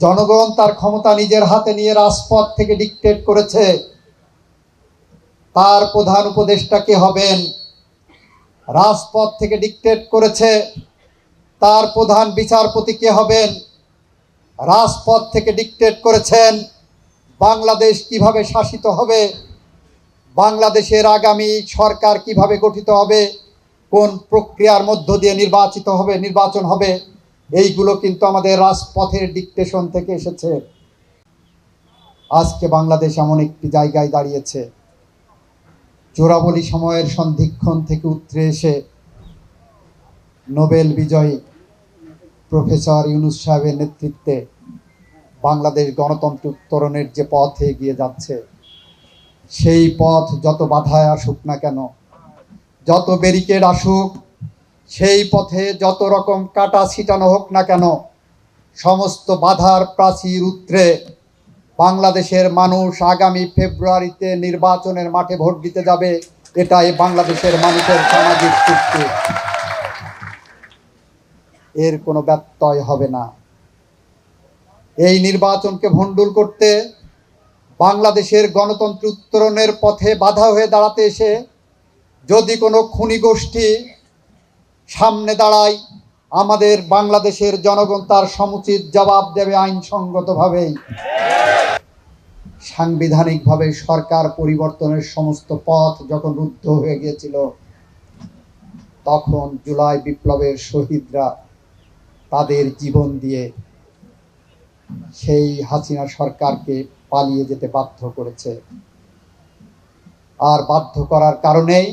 জনগণ তার ক্ষমতা নিজের হাতে নিয়ে রাজপথ থেকে ডিকটেট করেছে। তার প্রধান উপদেষ্টা কে হবেন? রাজপথ থেকে ডিকটেট করেছে। তার প্রধান বিচারপতি কে হবেন? রাজপথ থেকে ডিকটেট করেছেন। বাংলাদেশ কীভাবে শাসিত হবে? বাংলাদেশের আগামী সরকার কীভাবে গঠিত হবে? কোন প্রক্রিয়ার মধ্য দিয়ে নির্বাচিত হবে, নির্বাচন হবে? এইগুলো কিন্তু আমাদের রাজপথের ডিকটেশন থেকে এসেছে। আজকে বাংলাদেশ এমন একটি জায়গায় দাঁড়িয়েছে। চোরাবলি সময়ের সন্ধিক্ষণ থেকে উতরে এসে নোবেল বিজয়ী প্রফেসর ইউনুস সাহেবের নেতৃত্বে বাংলাদেশ গণতন্ত্র উত্তরণের যে পথে এগিয়ে যাচ্ছে, সেই পথ যত বাধায় আসুক না কেন, যত ব্যারিকেড আসুক সেই পথে যত রকম কাটা ছিটানো হোক না কেন, সমস্ত বাধার প্রাচীর উত্তরে বাংলাদেশের মানুষ আগামী ফেব্রুয়ারিতে নির্বাচনের মাঠে ভোট দিতে যাবে, এটাই বাংলাদেশের মানুষের সামাজিক চুক্তি। এর কোনো ব্যত্যয় হবে না। এই নির্বাচনকে ভণ্ডুল করতে বাংলাদেশের গণতন্ত্র উত্তরণের পথে বাধা হয়ে দাঁড়াতে এসে যদি কোনো খুনি গোষ্ঠী সামনে দাঁড়ায়। আমাদের বাংলাদেশের জনগণ তার সমুচিত জবাব দেবে আইনসঙ্গতভাবেই সাংবিধানিকভাবে সরকার পরিবর্তনের সমস্ত পথ যখন রুদ্ধ হয়ে গিয়েছিল, তখন জুলাই বিপ্লবের শহীদরা তাদের জীবন দিয়ে সেই হাসিনা সরকারকে পালিয়ে যেতে বাধ্য করেছে। আর বাধ্য করার কারণেই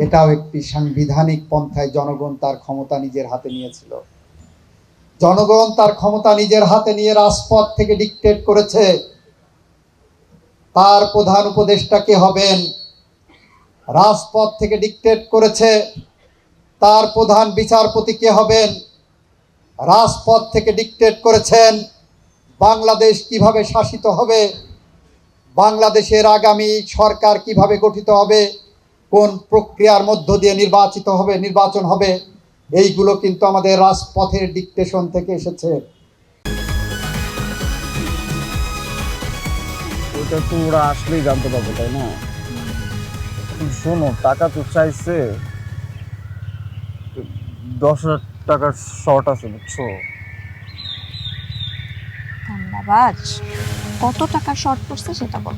এটাও একটি সাংবিধানিক পন্থায় জনগণ তার ক্ষমতা নিজের হাতে নিয়েছিল। জনগণ তার ক্ষমতা নিজের হাতে নিয়ে রাজপথ থেকে ডিকটেট করেছে। তার প্রধান উপদেষ্টা কে হবেন? রাজপথ থেকে ডিকটেট করেছে। তার প্রধান বিচারপতি কে হবেন? রাজপথ থেকে ডিকটেট করেছেন। বাংলাদেশ কীভাবে শাসিত হবে? বাংলাদেশের আগামী সরকার কীভাবে গঠিত হবে? কোন প্রক্রিয়ার মধ্য দিয়ে নির্বাচিত হবে নির্বাচন হবে এইগুলো কিন্তু আমাদের রাজপথের ডিকটেশন থেকে এসেছে। ওটা তো ওরা আসলেই জানতে পারবে তাই না? শোনো টাকা তো চাইছে দশ হাজার টাকার শর্ট আছে বুঝছ? ধন্যবাদ। কত টাকা শর্ট পড়ছে সেটা বল।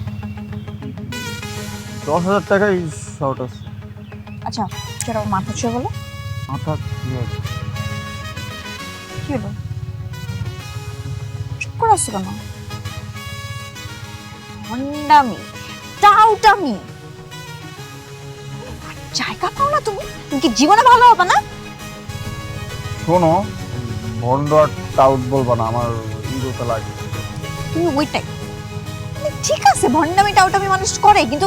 দশ হাজার টাকাই শর্ট আছে। আচ্ছা সেটা মাথা ছুঁয়ে বলো। মাথা আছে? কি হলো? চুপ করে আসছো কেন? ভণ্ডামি টাউটামি। জায়গা পাও না তুমি? তুমি কি জীবনে ভালো হবে না? শোনো ভন্ড আর টাউট বলব না আমার ইগোতে লাগে। তুমি ওইটাই। মানে ঠিক আছে ভণ্ডামি টাউটামি মানুষ করে কিন্তু